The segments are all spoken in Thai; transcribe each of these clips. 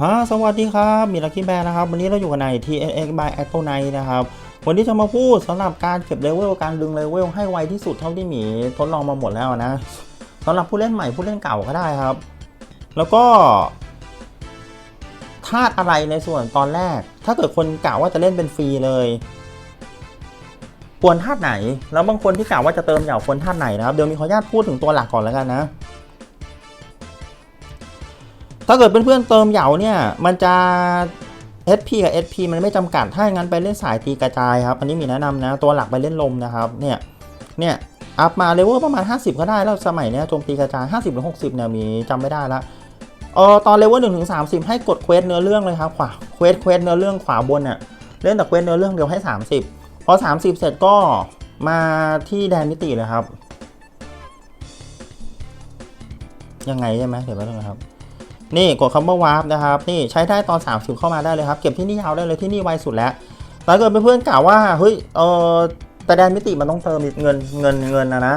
ฮะสวัสดีครับ มีลักกี้แบร์นะครับ วันนี้เราอยู่กันใน TNX by a t o n i นะครับ วันนี้จะมาพูดสำหรับการเก็บเลเวล การดึงเลเวลให้ไวที่สุดเท่าที่หมีทดลองมาหมดแล้วนะสำหรับผู้เล่นใหม่ผู้เล่นเก่าก็ได้ครับ แล้วก็ธาตุอะไรในส่วนตอนแรก ถ้าเกิดคนกล่าวว่าจะเล่นเป็นฟรีเลยควรธาตุไหน แล้วบางคนที่กล่าวว่าจะเติมเหยาควรธาตุไหนนะครับ เดี๋ยวมีขออนุญาตพูดถึงตัวหลักก่อนแล้วกันนะ ถ้าเกิดเพื่อนๆเติมเหยาเนี่ย มันจะ SP กับ SP มันไม่จำกัด ถ้าอย่างนั้นไปเล่นสายตีกระจายครับ อันนี้มีแนะนำนะ ตัวหลักไปเล่นลมนะครับ เนี่ย เนี่ย อัพมาเลเวลประมาณ 50 ก็ได้ แล้วสมัยเนี้ยโจมตีกระจาย 50 หรือ 60 เนี่ยมีจำไม่ได้ละเออตอนเลเวล1ถึง30ให้กดเควสเนื้อเรื่องเลยครับ ขวา เควส เควสเนื้อเรื่องขวาบนเนี่ยเล่นแต่เควสเนื้อเรื่องเดียวให้ 30 พอ 30 เสร็จก็มาที่แดนมิติเลยครับ ยังไงใช่ไหมเดี๋ยวแป๊บนึงนะครับ นี่กดคำว่าวาร์ปนะครับ นี่ใช้ได้ตอน 30 เข้ามาได้เลยครับ เก็บที่นี่ยาวได้เลยที่นี่ไวสุดแล้วถ้าเกิดเพื่อนๆกล่าวว่า เฮ้ย เออแต่แดนมิติมันต้องเติมเงินเงินเงินนะนะ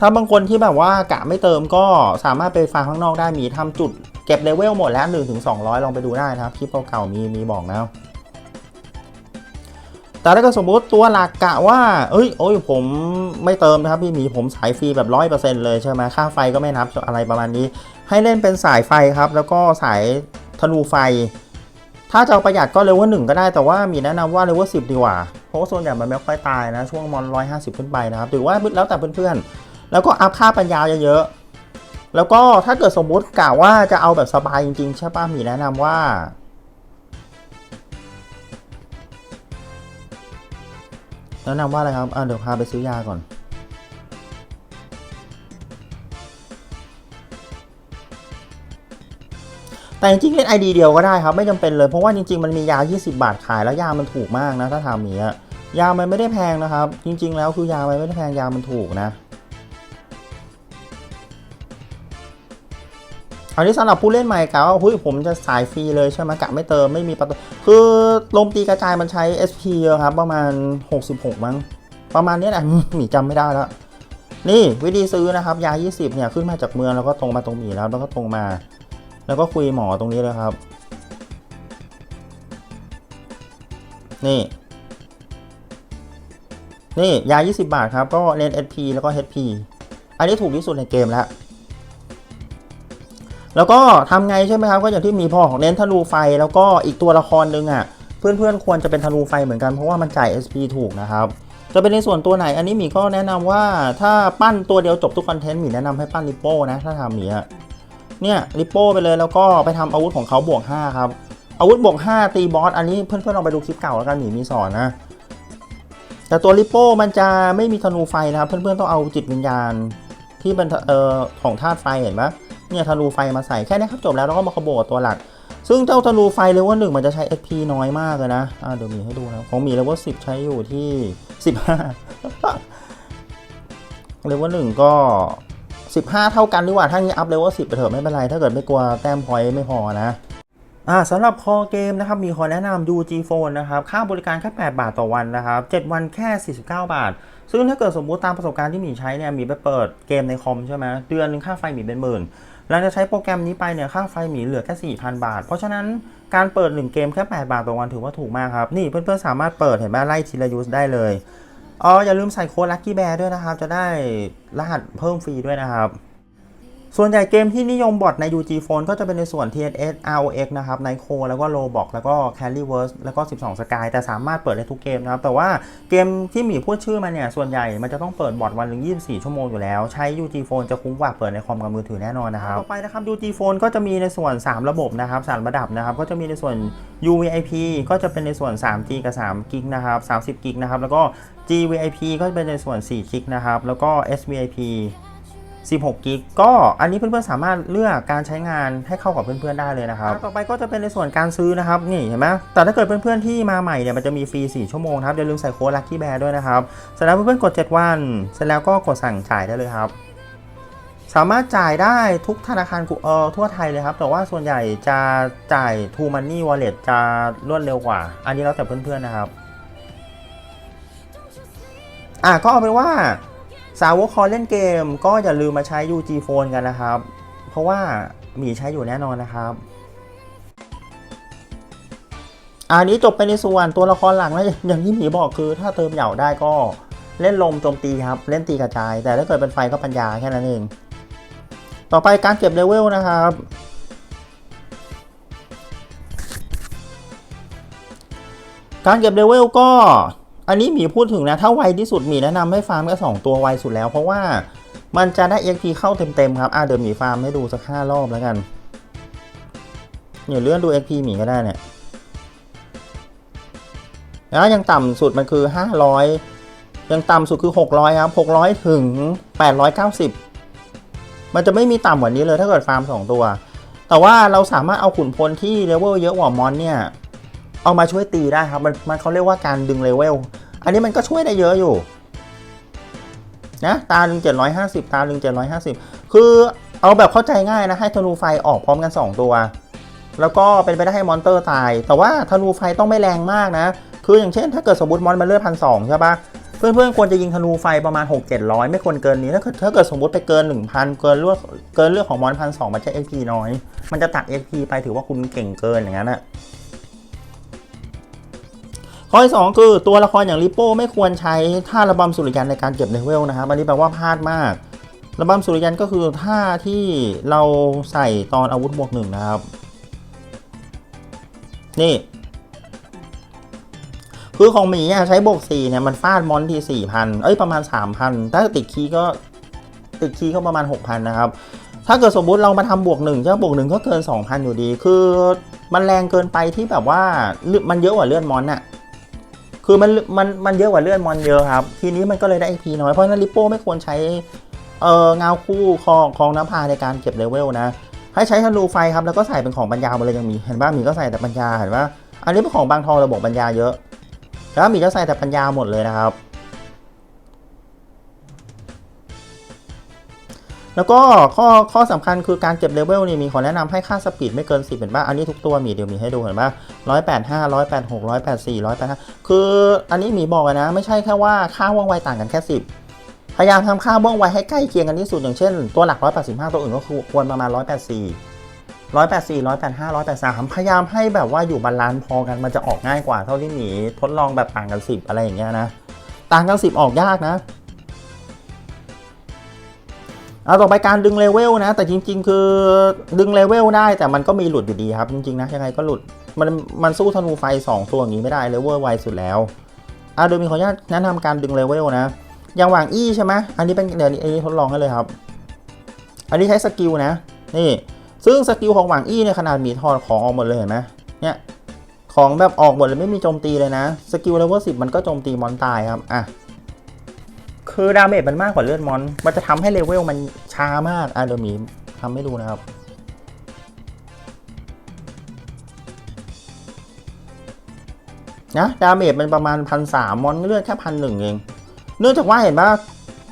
ถ้าบางคนที่แบบว่ากะไม่เติมก็สามารถไปฟังข้างนอกได้มีทำจุดเก็บเลเวลหมดแล้ว1ถึง200ลองไปดูได้นะครับคลิปเก่าๆมีมีบอกนะแต่ถ้าเกิดสมมติตัวหลักกะว่า เอ้ย โอ้ย ผมไม่เติมนะครับพี่หมีผมสายฟรีแบบร้อยเปอร์เซ็นต์เลยใช่ไหมค่าไฟก็ไม่นับอะไรประมาณนี้ ให้เล่นเป็นสายไฟครับ แล้วก็สายธนูไฟ ถ้าจะเอาประหยัดก็เลเวลหนึ่งก็ได้แต่ว่ามีแนะนำว่าเลเวลสิบดีกว่า เพราะาส่วนใหญ่มันไม่ค่อยตายนะ ช่วงมอนร้อยห้าสิบขึ้นไปนะครับถือว่าแล้วแต่เพื่อนๆ แล้วก็อัพค่าปัญญาเยอะๆ แล้วก็ถ้าเกิดสมมุติกะว่าจะเอาแบบสบายจริงๆ ใช่ป่ะมีแนะนำว่าแนะนำว่าอะไรครับ อ่าเดี๋ยวพาไปซื้อยาก่อน แต่จริงๆเล่น ID เดียวก็ได้ครับไม่จำเป็นเลย เพราะว่าจริงๆมันมียา 20 บาทขายแล้วยามันถูกมากนะถ้าทำอย่างนี้ยยามันไม่ได้แพงนะครับ จริง ๆ แล้วคือยามันไม่ได้แพงยามันถูกนะอันนี้สำหรับผู้เล่นใหม่กะว่าเฮ้ยผมจะสายฟรีเลยใช่ไหมกะไม่เติมไม่มีประตูคือลมตีกระจายมันใช้ SP เยอะครับ ประมาณ 66 มั้ง ประมาณนี้แหละหมีจำไม่ได้แล้ว นี่วิธีซื้อนะครับ ยา 20 เนี่ย ขึ้นมาจากเมืองแล้วก็ตรงมาตรงหมีแล้วแล้วก็ตรงมา แล้วก็คุยหมอตรงนี้เลยครับ นี่ นี่ ยา 20 บาทครับ ก็เน้น SP แล้วก็ HP อันนี้ถูกที่สุดในเกมแล้ว แล้วก็ทำไงใช่ไหมครับ ก็อย่างที่มีพอของเน้นธนูไฟ แล้วก็อีกตัวละครหนึ่งอะ เพื่อนๆ ควรจะเป็นธนูไฟเหมือนกันเพราะว่ามันจ่าย SP ถูกนะครับจะเป็นในส่วนตัวไหนอันนี้หมีก็แนะนำว่าถ้าปั้นตัวเดียวจบทุกคอนเทนต์หมีแนะนำให้ปั้นริปโป้นะ ถ้าทำหมีอะ เนี่ยริปโป้ไปเลยแล้วก็ไปทำอาวุธของเขาบวก 5 ครับ อาวุธบวก 5 ตีบอส อันนี้เพื่อนๆลองไปดูคลิปเก่าแล้วกันหมีมีสอนนะ แต่ตัวริปโป้มันจะไม่มีธนูไฟนะครับ เพื่อนๆต้องเอาจิตวิญญาณที่เป็นเอ่อของธาตุไฟเห็นไหมเนี่ยธนูไฟมาใส่แค่นี้ครับจบแล้วแล้วก็มาขโมยตัวหลัก ซึ่งเจ้าธนูไฟเลเวลหนึ่งมันจะใช้ SP น้อยมากเลยนะอ่าเดี๋ยวมีให้ดูนะของมีเลเวลสิบใช้อยู่ที่สิบห้าเลเวลหนึ่งก็ สิบห้าเท่ากันดีกว่า ถ้างี้อัพเลเวลสิบไปเถอะไม่เป็นไร ถ้าเกิดไม่กลัวแต้มพอยไม่พอนะอ่าสำหรับคอเกมนะครับ มีขอแนะนำ UG Phone นะครับ ค่าบริการแค่ 8 บาทต่อวันนะครับ 7 วันแค่ 49 บาท ซึ่งถ้าเกิดสมมุติตามประสบการณ์ที่หมีใช้เนี่ยหมีไปเปิดเกมในคอมใช่ไหมเดือนหนึงค่าไฟหมีเป็นหมื่นหลังจากใช้โปรแกรมนี้ไปเนี่ยค่าไฟหมีเหลือแค่ 4,000 บาท เพราะฉะนั้นการเปิด 1 เกมแค่ 8 บาทต่อวันถือว่าถูกมากครับ นี่เพื่อนๆสามารถเปิดเห็นไหมไล่ทีละยูสได้เลย อ๋ออย่าลืมใส่โค้ด Lucky Bear ด้วยนะครับ จะได้รหัสเพิ่มฟรีด้วยนะครับ ส่วนใหญ่เกมที่นิยมบอทใน UG Phone ก็จะเป็นในส่วน TNS ROX นะครับ Nyko แล้วก็ Roblox แล้วก็ Carryverse แล้วก็ 12 Sky แต่สามารถเปิดได้ทุกเกมนะครับ แต่ว่าเกมที่มีพูดชื่อมาเนี่ย ส่วนใหญ่มันจะต้องเปิดบอทวันหนึ่ง24 ชั่วโมงอยู่แล้ว ใช้ UG Phone จะคุ้มกว่าเปิดในคอมกับมือถือแน่นอนนะครับ ต่อไปนะครับ UG Phone ก็จะมีในส่วน 3 ระบบนะครับ3ระดับนะครับ ก็จะมีในส่วน UVIP ก็จะเป็นในส่วน 3G กับ3กิกนะครับ30กิกนะครับแล้วก็ GVIP ก็จะเป็นในส่วน4กิกนะครับแล้วก็ SVIP 16กิกก็อันนี้เพื่อนๆสามารถเลือกการใช้งานให้เข้ากับเพื่อนๆได้เลยนะครับ ต่อไปก็จะเป็นในส่วนการซื้อนะครับนี่เห็นไหมแต่ถ้าเกิดเพื่อนๆที่มาใหม่เนี่ยมันจะมีฟรี 4 ชั่วโมงครับอย่าลืมใส่โค้ดลัคกี้แบร์ด้วยนะครับเสร็จแล้วเพื่อนๆกด 7 วัน เสร็จแล้วก็กดสั่งจ่ายได้เลยครับ สามารถจ่ายได้ทุกธนาคารกูเออทั่วไทยเลยครับ แต่ว่าส่วนใหญ่จะจ่าย True Money Wallet จะรวดเร็วกว่า อันนี้แล้วแต่เพื่อนๆนะครับอะก็เอาเป็นว่า สาวกคอเล่นเกมก็อย่าลืมมาใช้ UG Phone กันนะครับ เพราะว่าหมีใช้อยู่แน่นอนนะครับอันนี้จบไปในส่วนตัวละครหลังแล้วอย่างที่หมีบอกคือ ถ้าเติมเหย่าได้ก็เล่นลมโจมตีครับ เล่นตีกระจาย แต่ถ้าเกิดเป็นไฟก็ปัญญาแค่นั้นเอง ต่อไปการเก็บเลเวลนะครับ การเก็บเลเวลก็ อันนี้หมีพูดถึงนะ ถ้าไวที่สุดหมีแนะนำให้ฟาร์มแค่สองตัวไวสุดแล้ว เพราะว่ามันจะได้ XP เข้าเต็มๆครับ อะเดี๋ยวหมีฟาร์มให้ดูสักห้ารอบแล้วกันเนี่ยเลื่อนดู XP หมีก็ได้เนี่ยแล้วยังต่ำสุดมันคือ 500 ยังต่ำสุดคือ 600 ครับ 600 ถึง 890 มันจะไม่มีต่ำกว่านี้เลยถ้าเกิดฟาร์ม 2 ตัว แต่ว่าเราสามารถเอาขุนพลที่เลเวลเยอะกว่ามอนเนี่ย เอามาช่วยตีได้ครับ มันมันเขาเรียกว่าการดึงเลเวล อันนี้มันก็ช่วยได้เยอะอยู่นะตาหนึ่ง750ตาหนึ่ง750คือเอาแบบเข้าใจง่ายนะ ให้ธนูไฟออกพร้อมกัน 2 ตัว แล้วก็เป็นไปได้ให้มอนเตอร์ตาย แต่ว่าธนูไฟต้องไม่แรงมากนะ คืออย่างเช่น ถ้าเกิดสมมติมอนมันเลือดพันสองใช่ปะเพื่อนๆควรจะยิงธนูไฟประมาณ 6 700 ไม่ควรเกินนี้ถ้าเกิดถ้าเกิดสมมติไปเกิน 1,000 เกินเลือดเกินเลือดของมอนพันสองมันจะ XP น้อย มันจะตัด XP ไปถือว่าคุณเก่งเกินอย่างนั้นอะ ข้อที่สองคือตัวละครอย่างลิโป้ไม่ควรใช้ท่าระบำสุริยันในการเก็บเลเวลนะครับอันนี้แปลว่าพลาดมาก ระบำสุริยันก็คือท่าที่เราใส่ตอนอาวุธบวกหนึ่งนะครับ นี่ คือของหมีอะใช้บวก4เนี่ยมันฟาดมอนที4,000 เอ้ยประมาณ 3,000 ถ้าติดคีก็ติดคีก็ประมาณ 6,000 นะครับถ้าเกิดสมมุติเรามาทำบวก1เจ้าบวก1ก็เกิน 2,000 อยู่ดี คือมันแรงเกินไปที่แบบว่ามันเยอะกว่าเลือดมอนอะ คือมันมันมันเยอะกว่าเลื่อนมอนเยอะครับ ทีนี้มันก็เลยได้ XP น้อย เพราะนั้นลิปโป้ไม่ควรใช้เอ่อเงาคู่คองของน้ำพาในการเก็บเลเวลนะ ให้ใช้ธนูไฟครับ แล้วก็ใส่เป็นของปัญญาหมดเลยยังมี เห็นป่ะหมีก็ใส่แต่ปัญญาเห็นว่าอันนี้เป็นของบางทองระบบปัญญาเยอะแล้วมีก็ใส่แต่ปัญญาหมดเลยนะครับ แล้วก็ข้อข้อสำคัญคือการเก็บเลเวลนี่มีขอแนะนำให้ค่าสปีดไม่เกิน 10เห็นป่ะอันนี้ทุกตัวมีเดี๋ยวมีให้ดูเห็นป่ะร้อยแปดห้าร้อยแปดหกร้อยแปดสี่ร้อยแปดห้าคืออันนี้หมีบอกนะ ไม่ใช่แค่ว่าค่าว่องไวต่างกันแค่สิบพยายามทำค่าว่องไวให้ใกล้เคียงกันที่สุดอย่างเช่น ตัวหลัก 185 ตัวอื่นก็คือควรประมาณ 184 184 185 183 พยายามให้แบบว่าอยู่บาลานซ์พอกันมันจะออกง่ายกว่าเท่าที่หมีทดลองแบบต่างกัน 10 อะไรอย่างเงี้ยนะ ต่างกัน 10 ออกยากนะ เอาต่อไปการดึงเลเวลนะ แต่จริง ๆ คือดึงเลเวลได้แต่มันก็มีหลุดอยู่ดีครับ จริง ๆ นะ ยังไงก็หลุด มันมันสู้ธนูไฟ 2 ตัวอย่างนี้ไม่ได้เลเวลไวสุดแล้วอะโดยมีขออนุญาตแนะนำการดึงเลเวลนะ อย่างหว่างอี้ใช่ไหมอันนี้เป็นเดี๋ยวนี้อันนี้ทดลองให้เลยครับ อันนี้ใช้สกิลนะ นี่ ซึ่งสกิลของหว่างอี้เนี่ยขนาดมีทอดของออกหมดเลยเห็นไหมเนี่ยของแบบออกหมดเลยไม่มีโจมตีเลยนะ สกิลเลเวลสิบมันก็โจมตีมอนตายครับ อะ คือดาเมจมันมากกว่าเลือดมอน มันจะทำให้เลเวลมันช้ามากอะเดี๋ยวมีทำให้ดูนะครับ นะดาเมจมันประมาณพันสามมอนเลือดแค่พันหนึ่งเอง เนื่องจากว่าเห็นปะ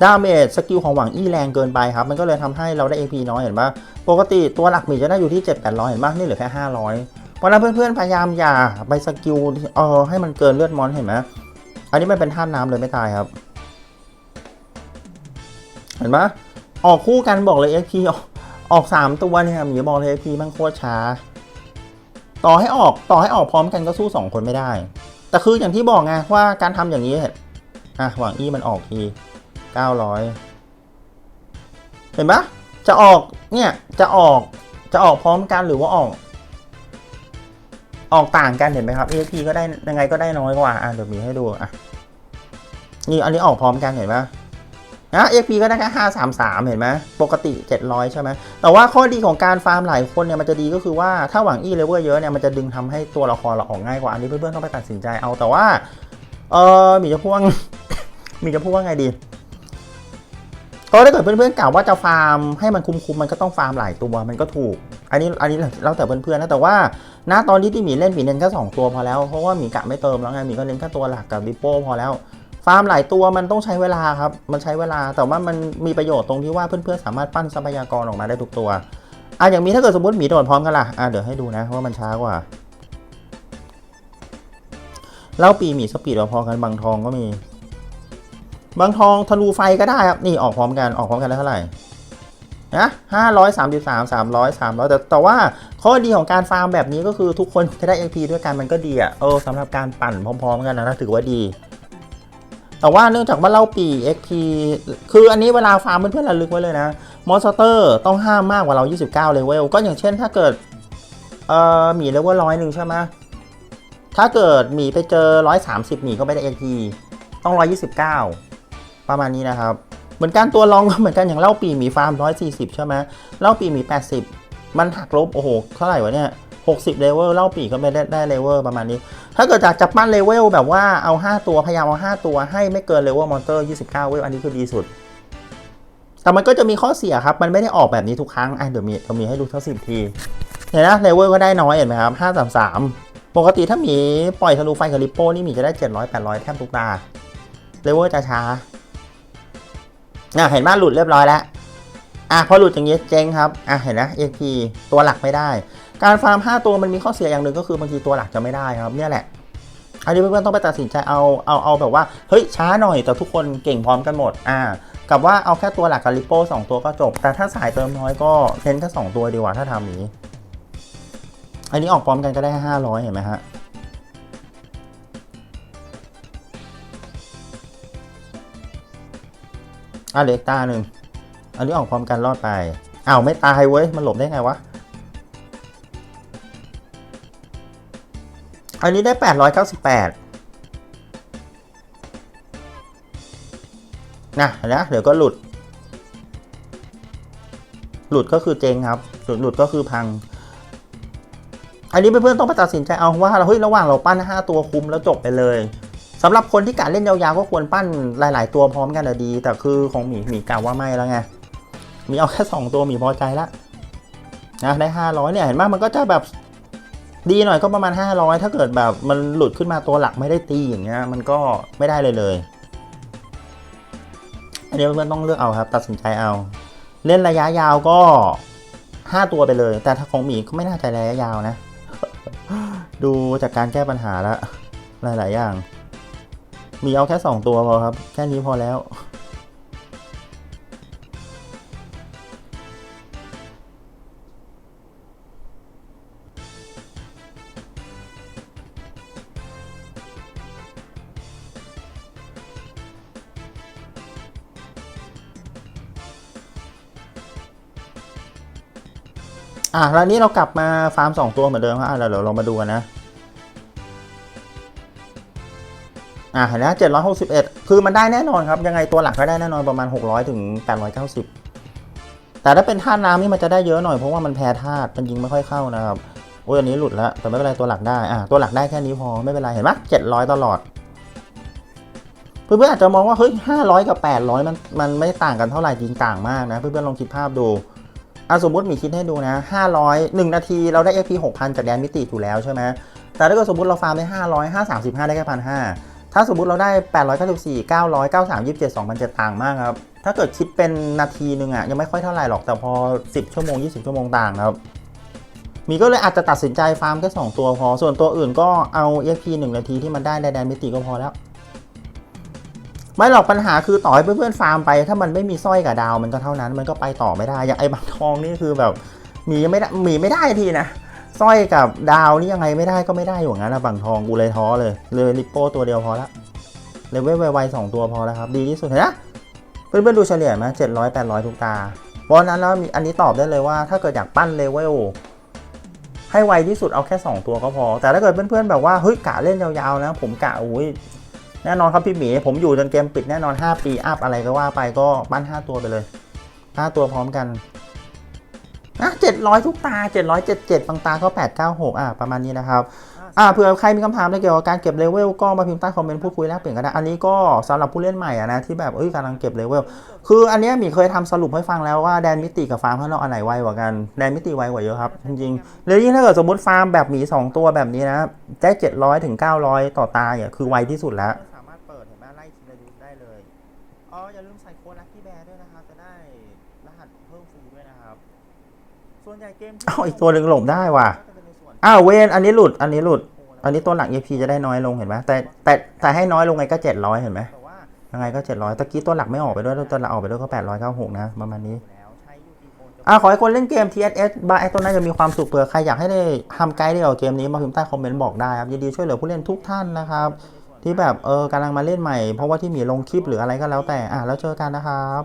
ดาเมจสกิลของหวังอี้แรงเกินไปครับ มันก็เลยทำให้เราได้ AP น้อยเห็นปะปกติตัวหลักหมีจะได้อยู่ที่ 7 8 0 0 เห็นปะนี่เหลือแค่ 500 เพราะนั้นเพื่อนๆ พยายามอย่าไปสกิลเออให้มันเกินเลือดมอนเห็นไหมอันนี้มันเป็นท่าน้ำเลยไม่ตายครับ เห็นปะออกคู่กันบอกเลย XP ออกออก 3 ตัวเนี่ยหมีบอกเลย XP มันโคตรช้า ต่อให้ออกต่อให้ออกพร้อมกันก็สู้ 2 คนไม่ได้ แต่คืออย่างที่บอกไงว่าการทำอย่างนี้อะหวังอี้มันออกทีเก้าร้อยเห็นปะจะออกเนี่ยจะออกจะออกพร้อมกันหรือว่าออก ออกต่างกันเห็นไหมครับ EXP ก็ได้ยังไงก็ได้น้อยกว่าอะเดี๋ยวมีให้ดูอะนี่อันนี้ออกพร้อมกันเห็นปะ นะ XP ก็ได้แค่ห้าสามสามเห็นไหมปกติเจ็ดร้อยใช่ไหมแต่ว่าข้อดีของการฟาร์มหลายคนเนี่ยมันจะดีก็คือว่าถ้าหวังอีเลเวลเยอะเนี่ยมันจะดึงทำให้ตัวละครเราออกง่ายกว่าอันนี้เพื่อนๆต้องไปตัดสินใจเอาแต่ว่าเออมีจะพูดว่ามีจะพูดว่าไงดีก็ถ้าเกิดเพื่อนๆกล่าวว่าจะฟาร์มให้มันคุ้มๆมันก็ต้องฟาร์มหลายตัวมันก็ถูก อันนี้อันนี้แล้วแต่เพื่อนๆนะแต่ว่าณตอนที่ที่หมีเล่นหมีเน้นแค่สองตัวพอแล้วเพราะว่าหมีกะไม่เติมแล้วไงหมีก็เล่นแค่ตัวหลักกับดิโป้พอแล้ว ฟาร์มหลายตัวมันต้องใช้เวลาครับ มันใช้เวลา แต่ว่ามันมีประโยชน์ตรงที่ว่าเพื่อนๆสามารถปั้นทรัพยากรออกมาได้ทุกตัว อะอย่างมีถ้าเกิดสมมติหมีโดดพร้อมกันล่ะ อะเดี๋ยวให้ดูนะว่ามันช้ากว่า เล่าปีหมีสปีดพอกันบางทองก็มี บางทองธนูไฟก็ได้ครับ นี่ออกพร้อมกัน ออกพร้อมกันได้เท่าไหร่นะห้าร้อยสามสิบสามสามร้อยสามร้อยแต่แต่ว่าข้อดีของการฟาร์มแบบนี้ก็คือทุกคนจะได้ XP ด้วยกันมันก็ดีอะ เออสำหรับการปั่นพร้อม ๆ กันนะถือว่าดี แต่ว่าเนื่องจากว่าเล่าปี XP คืออันนี้เวลาฟาร์มเพื่อนๆระลึกไว้เลยนะ มอนสเตอร์ต้องห้ามมากกว่าเรา 29 เลเวล ก็อย่างเช่นถ้าเกิด เอ่อ หมีเลเวลร้อยหนึ่งใช่ไหมถ้าเกิดหมีไปเจอ 130 หมีก็ไม่ได้ XP ต้อง 129 ประมาณนี้นะครับ เหมือนกันตัวรองก็เหมือนกันอย่างเล่าปีหมีฟาร์ม 140 ใช่ไหมเล่าปีหมี 80 มันหักลบ โอ้โห เท่าไหร่วะเนี่ย 60 เลเวลเล่าปีก็ไม่ได้ได้เลเวลประมาณนี้ ถ้าเกิดจากจะปั้นเลเวลแบบว่าเอา 5 ตัวพยายามเอา 5 ตัวให้ไม่เกินเลเวลมอนเตอร์ 29 เวลอันนี้คือดีสุด แต่มันก็จะมีข้อเสียครับ มันไม่ได้ออกแบบนี้ทุกครั้งอะเดี๋ยวมีเดี๋ยวมีให้ดูทั้งสิบทีเห็นนะเลเวลก็ได้น้อยเห็นไหมครับ533 ปกติถ้ามีปล่อยธนูไฟกับริปโป้นี่มีจะได้700 800แทบทุกตาเลเวลจะช้าอะเห็นว่าหลุดเรียบร้อยแล้วอะพอหลุดอย่างนี้เจ๊งครับ อะเห็นนะ AP ตัวหลักไม่ได้ การฟาร์ม 5 ตัวมันมีข้อเสียอย่างหนึ่งก็คือบางทีตัวหลักจะไม่ได้ครับเนี่ยแหละอันนี้เพื่อนๆต้องไปตัดสินใจเอาเอาเอาแบบว่าเฮ้ยช้าหน่อยแต่ทุกคนเก่งพร้อมกันหมดอ่ากับว่าเอาแค่ตัวหลักกับริปโป้สองตัวก็จบ แต่ถ้าสายเติมน้อยก็เน้นแค่สองตัวดีกว่าถ้าทำนี้ อันนี้ออกพร้อมกันก็ได้ห้าร้อยเห็นไหมฮะอะเล็กตาหนึ่งอันนี้ออกพร้อมกันรอดไปอ้าวไม่ตายเว้ยมันหลบได้ไงวะ อันนี้ได้ 898นะเห็นะเดี๋ยวก็หลุด หลุดก็คือเจงครับ หลุดหลุดก็คือพัง อันนี้เพื่อนๆต้องไปตัดสินใจเอาว่าเฮ้ยระหว่างเราปั้น 5 ตัวคุมแล้วจบไปเลยสำหรับคนที่กะเล่นยาวๆก็ควรปั้นหลาย ๆ ตัวพร้อมกันอะดี แต่คือของหมีหมีกะว่าไม่แล้วไงมีเอาแค่ 2 ตัวหมีพอใจละนะได้ 500 เนี่ยเห็นไหมมันก็จะแบบ ดีหน่อยก็ประมาณ 500 ถ้าเกิดแบบมันหลุดขึ้นมาตัวหลักไม่ได้ตีอย่างเงี้ยมันก็ไม่ได้เลยเลย อันนี้เพื่อนต้องเลือกเอาครับ ตัดสินใจเอา เล่นระยะยาวก็ 5 ตัวไปเลย แต่ถ้าของหมีก็ไม่น่าจะระยะยาวนะ ดูจากการแก้ปัญหาแล้วหลาย ๆ อย่าง มีเอาแค่ 2 ตัวพอครับ แค่นี้พอแล้ว อะแล้วนี้เรากลับมาฟาร์ม2ตัวเหมือนเดิมครับอะเดี๋ยวเรามาดูกันนะอะเห็นนะ761คือมันได้แน่นอนครับ ยังไงตัวหลักก็ได้แน่นอนประมาณ600ถึง890แต่ถ้าเป็นธาตุน้ำนี่มันจะได้เยอะหน่อยเพราะว่ามันแพ้ธาตุมันยิงไม่ค่อยเข้านะครับโอ้ยอันนี้หลุดแล้วแต่ไม่เป็นไรตัวหลักได้อะตัวหลักได้แค่นี้พอไม่เป็นไรเห็นไหม700ตลอดเพื่อนๆอาจจะมองว่าเฮ้ย500กับ800มันมันไม่ต่างกันเท่าไหร่จริงต่างมากนะเพื่อนๆลองคิดภาพดู อะสมมติมีคิดให้ดูนะ 500 1 นาทีเราได้ XP 6,000 จากแดนมิติอยู่แล้วใช่ไหมแต่ถ้าเกิดสมมติเราฟาร์มได้ 500 535 ได้แค่พันห้าถ้าสมมติเราได้ 894 900 93 27 2,007ต่างมากครับ ถ้าเกิดคิดเป็นนาทีหนึ่งอะยังไม่ค่อยเท่าไหร่หรอก แต่พอ 10 ชั่วโมง 20 ชั่วโมงต่างครับ มีก็เลยอาจจะตัดสินใจฟาร์มแค่ 2 ตัวพอ ส่วนตัวอื่นก็เอา XP 1 นาทีที่มันได้ในแดนมิติก็พอแล้ว ไม่หรอกปัญหาคือต่อให้เพื่อนๆฟาร์มไป ถ้ามันไม่มีสร้อยกับดาวมันก็เท่านั้นมันก็ไปต่อไม่ได้ อย่างไอ้บางทองนี่คือแบบมีไม่ได้มีไม่ได้ทีนะสร้อยกับดาวนี่ยังไงไม่ได้ก็ไม่ได้อยู่งั้นนะบางทองกูเลยท้อเลยเลยลิปโป้ตัวเดียวพอละเลเวลไวๆสองตัวพอแล้วครับ ดีที่สุดเห็นนะเพื่อนๆดูเฉลี่ยไหมเจ็ดร้อยแปดร้อยทุกตาเพราะฉะนั้นแล้วมีอันนี้ตอบได้เลยว่า ถ้าเกิดอยากปั้นเลเวลให้ไวที่สุดเอาแค่ 2 ตัวก็พอ แต่ถ้าเกิดเพื่อนๆแบบว่าเฮ้ยกะเล่นยาวๆนะ ผมกะอุ้ย แน่นอนครับพี่หมีผมอยู่จนเกมปิดแน่นอน 5 ปีอัพอะไรก็ว่าไปก็ปั้น 5 ตัวไปเลย 5 ตัวพร้อมกันอะ700 ทุกตา 777 บางตาก็ 896 อะประมาณนี้นะครับอ่าเผื่อใครมีคำถามเกี่ยวกับการเก็บเลเวลก็มาพิมพ์ใต้คอมเมนต์พูดคุยแลกเปลี่ยนกันได้อันนี้ก็สำหรับผู้เล่นใหม่อะนะที่แบบเอ้ยกำลังเก็บเลเวลคืออันเนี้ยหมีเคยทำสรุปให้ฟังแล้วว่าแดนมิติกับฟาร์มข้างนอกอันไหนไวกว่ากันแดนมิติไวกว่าเยอะครับจริงๆแล้วยิ่งถ้าเกิดสมมติฟาร์มแบบหมี 2 ตัวแบบนี้นะได้700ถึง900 ต่อตาเนี่ยคือไวที่สุดแล้ว อ้าวอีกตัวหนึ่งหลบได้ว่ะอ้าวเวนอันนี้หลุด อันนี้หลุด อันนี้ตัวหลัก EP จะได้น้อยลงเห็นไหมแต่แต่แต่ให้น้อยลงไงก็700เห็นไหมยังไงก็700ตะกี้ตัวหลักไม่ออกไปด้วยตัวหลักออกไปด้วยก็896นะประมาณนี้อะขอให้คนเล่นเกม TSS บาร์ไอตัวนั้นจะมีความสุขเผื่อใครอยากให้ได้ทำไกด์เกี่ยวเกมนี้มาพิมพ์ใต้คอมเมนต์บอกได้ครับยินดีช่วยเหลือผู้เล่นทุกท่านนะครับ ที่แบบเออกำลังมาเล่นใหม่เพราะว่าที่มีลงคลิปหรืออะไรก็แล้วแต่อะแล้วเจอกันนะครับ